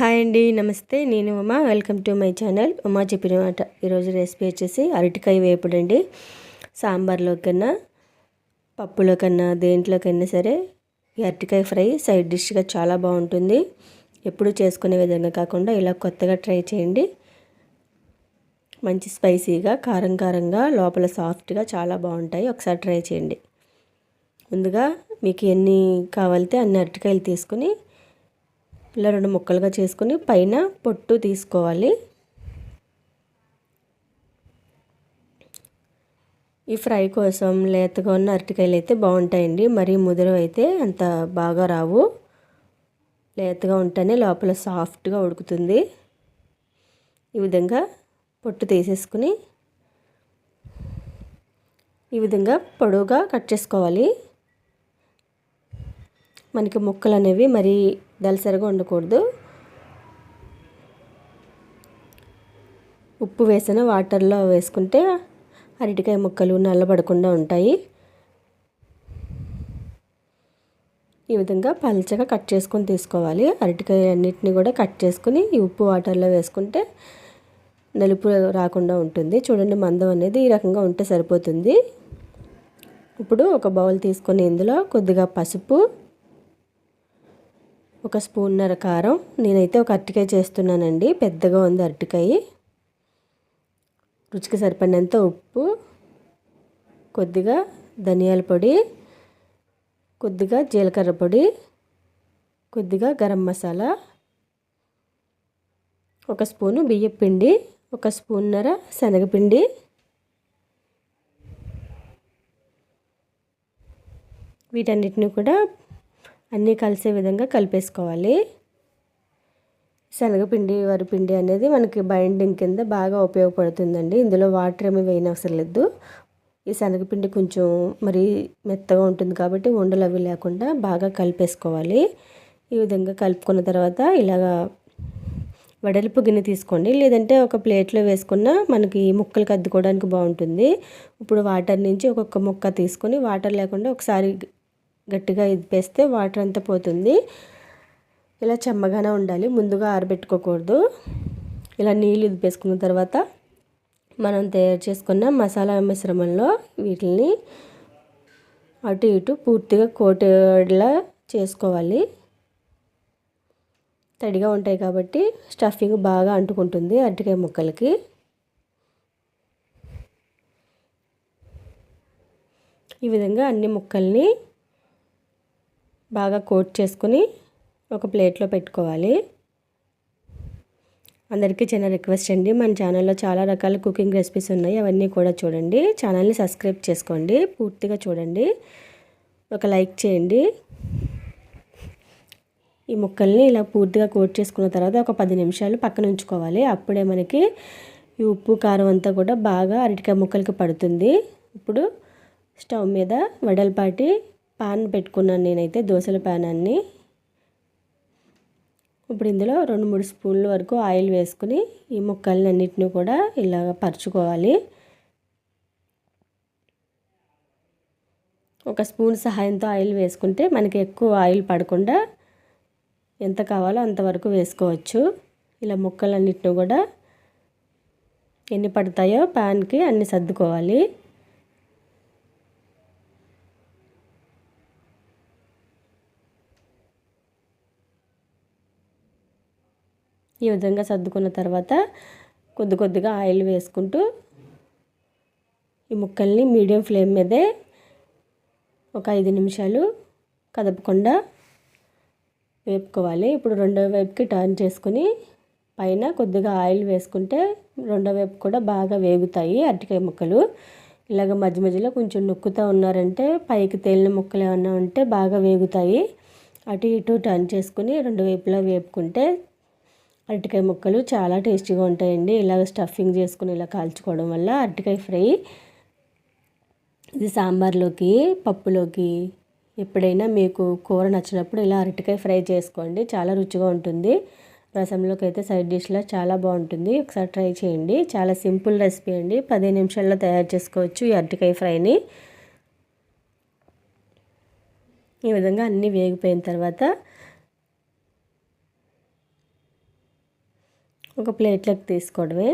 Hi అండి నమస్తే. నేను Uma. Welcome to my channel. Uma చెప్పిన మాట ఈరోజు రెసిపీ వచ్చేసి అరటికాయ వేపుడు అండి సాంబార్లో కన్నా పప్పులో కన్నా దేంట్లోకైనా సరే ఈ అరటికాయ ఫ్రై సైడ్ డిష్గా చాలా బాగుంటుంది. ఎప్పుడు చేసుకునే విధంగా కాకుండా ఇలా కొత్తగా ట్రై చేయండి. మంచి స్పైసీగా కారం కారంగా లోపల సాఫ్ట్గా చాలా బాగుంటాయి. ఒకసారి ట్రై చేయండి. ముందుగా మీకు ఎన్ని కావాలితే అన్ని అరటికాయలు తీసుకుని ఇలా రెండు ముక్కలుగా చేసుకుని పైన పొట్టు తీసుకోవాలి. ఈ ఫ్రై కోసం లేతగా ఉన్న అరటికాయలు అయితే బాగుంటాయండి. మరీ ముదురు అయితే అంత బాగా రావు. లేతగా ఉంటేనే లోపల సాఫ్ట్గా ఉడుకుతుంది. ఈ విధంగా పొట్టు తీసేసుకుని ఈ విధంగా పొడవుగా కట్ చేసుకోవాలి. మనకి ముక్కలు అనేవి మరీ దలసరిగా ఉండకూడదు ఉప్పు వేసిన వాటర్లో వేసుకుంటే అరటికాయ ముక్కలు నల్లబడకుండా ఉంటాయి. ఈ విధంగా పలచగా కట్ చేసుకొని తీసుకోవాలి. అరటికాయ అన్నిటిని కూడా కట్ చేసుకుని ఈ ఉప్పు వాటర్లో వేసుకుంటే నలుపు రాకుండా ఉంటుంది. చూడండి మందం అనేది ఈ రకంగా ఉంటే సరిపోతుంది. ఇప్పుడు ఒక బౌల్ తీసుకొని ఇందులో కొద్దిగా పసుపు ఒక స్పూన్నర కారం. నేనైతే ఒక అరటికాయ చేస్తున్నానండి. పెద్దగా ఉంది అరటికాయ. రుచికి సరిపడినంత ఉప్పు కొద్దిగా ధనియాల పొడి కొద్దిగా జీలకర్ర పొడి కొద్దిగా గరం మసాలా ఒక స్పూను బియ్యం పిండి ఒక స్పూన్నర శనగపిండి వీటన్నిటిని కూడా అన్నీ కలిసే విధంగా కలిపేసుకోవాలి. శనగపిండి వరిపిండి అనేది మనకి బైండింగ్ కింద బాగా ఉపయోగపడుతుందండి. ఇందులో వాటర్ ఏమి వేయనవసరం లేదు. ఈ శనగపిండి కొంచెం మరి మెత్తగా ఉంటుంది కాబట్టి ఉండలు అవి లేకుండా బాగా కలిపేసుకోవాలి. ఈ విధంగా కలుపుకున్న తర్వాత ఇలాగా వడలుపు గిన్నె తీసుకోండి. లేదంటే ఒక ప్లేట్లో వేసుకున్న మనకి ముక్కలు అద్దుకోవడానికి బాగుంటుంది. ఇప్పుడు వాటర్ నుంచి ఒక్కొక్క ముక్క తీసుకొని వాటర్ లేకుండా ఒకసారి గట్టిగా ఇదిపేస్తే వాటర్ అంతా పోతుంది. ఇలా చెమ్మగానే ఉండాలి. ముందుగా ఆరబెట్టుకోకూడదు. ఇలా నీళ్ళు ఇదిపేసుకున్న తర్వాత మనం తయారు చేసుకున్న మసాలా మిశ్రమంలో వీటిని అటు ఇటు పూర్తిగా కోటేలా చేసుకోవాలి. తడిగా ఉంటాయి కాబట్టి స్టఫింగ్ బాగా అంటుకుంటుంది అరటికాయ ముక్కలకి. ఈ విధంగా అన్ని ముక్కల్ని బాగా కోట్ చేసుకుని ఒక ప్లేట్లో పెట్టుకోవాలి. అందరికీ చిన్న రిక్వెస్ట్ అండి. మన ఛానల్లో చాలా రకాల కుకింగ్ రెసిపీస్ ఉన్నాయి. అవన్నీ కూడా చూడండి. ఛానల్ని సబ్స్క్రైబ్ చేసుకోండి. పూర్తిగా చూడండి. ఒక లైక్ చేయండి. ఈ ముక్కల్ని ఇలా పూర్తిగా కోట్ చేసుకున్న తర్వాత ఒక పది నిమిషాలు పక్కన ఉంచుకోవాలి. అప్పుడే మనకి ఈ ఉప్పు కారం అంతా కూడా బాగా అరటికాయ ముక్కలకి పడుతుంది. ఇప్పుడు స్టవ్ మీద వడలపాటి పాన్ పెట్టుకున్నాను నేనైతే దోశల పాన్ అన్ని. ఇప్పుడు ఇందులో రెండు మూడు స్పూన్ల వరకు ఆయిల్ వేసుకుని ఈ ముక్కల్ని అన్నిటిని కూడా ఇలాగ పరుచుకోవాలి. ఒక స్పూన్ సహాయంతో ఆయిల్ వేసుకుంటే మనకి ఎక్కువ ఆయిల్ పడకుండా ఎంత కావాలో అంతవరకు వేసుకోవచ్చు. ఇలా ముక్కలన్నిటిని కూడా ఎన్ని పడతాయో ప్యాన్కి అన్ని సర్దుకోవాలి. ఈ విధంగా సర్దుకున్న తర్వాత కొద్ది కొద్దిగా ఆయిల్ వేసుకుంటూ ఈ ముక్కల్ని మీడియం ఫ్లేమ్ మీదే ఒక ఐదు నిమిషాలు కదపకుండా వేపుకోవాలి. ఇప్పుడు రెండో వైపుకి టర్న్ చేసుకుని పైన కొద్దిగా ఆయిల్ వేసుకుంటే రెండో వైపు కూడా బాగా వేగుతాయి అరటికాయ ముక్కలు. ఇలాగ మధ్య మధ్యలో కొంచెం నొక్కుతూ ఉన్నారంటే పైకి తేలిన ముక్కలు ఏమన్నా ఉంటే బాగా వేగుతాయి. అటు ఇటు టర్న్ చేసుకుని రెండు వైపులా వేపుకుంటే అరటికాయ ముక్కలు చాలా టేస్టీగా ఉంటాయండి. ఇలాగ స్టఫింగ్ చేసుకుని ఇలా కాల్చుకోవడం వల్ల అరటికాయ ఫ్రై ఇది సాంబార్లోకి పప్పులోకి ఎప్పుడైనా మీకు కూర నచ్చినప్పుడు ఇలా అరటికాయ ఫ్రై చేసుకోండి. చాలా రుచిగా ఉంటుంది. రసంలోకి అయితే సైడ్ డిష్లో చాలా బాగుంటుంది. ఒకసారి ట్రై చేయండి. చాలా సింపుల్ రెసిపీ అండి. పదిహేను నిమిషాల్లో తయారు చేసుకోవచ్చు ఈ అరటికాయ ఫ్రైని. ఈ విధంగా అన్నీ వేగిపోయిన తర్వాత ఒక ప్లేట్లోకి తీసుకోవడమే.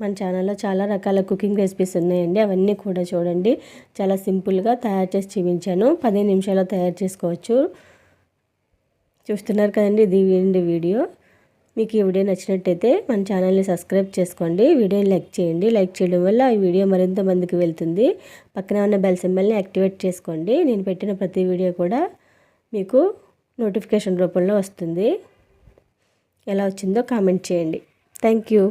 మన ఛానల్లో చాలా రకాల కుకింగ్ రెసిపీస్ ఉన్నాయండి. అవన్నీ కూడా చూడండి. చాలా సింపుల్గా తయారు చేసి చూపించాను. పదిహేను నిమిషాల్లో తయారు చేసుకోవచ్చు. చూస్తున్నారు కదండి ఇది వీడియో? మీకు ఈ వీడియో నచ్చినట్టయితే మన ఛానల్ని సబ్స్క్రైబ్ చేసుకోండి. వీడియోని లైక్ చేయండి. లైక్ చేయడం వల్ల ఈ వీడియో మరింత మందికి వెళ్తుంది. పక్కన ఉన్న బెల్ సింబల్ని యాక్టివేట్ చేసుకోండి. నేను పెట్టిన ప్రతి వీడియో కూడా మీకు నోటిఫికేషన్ రూపంలో వస్తుంది. ఎలా వచ్చిందో కామెంట్ చేయండి. Thank you.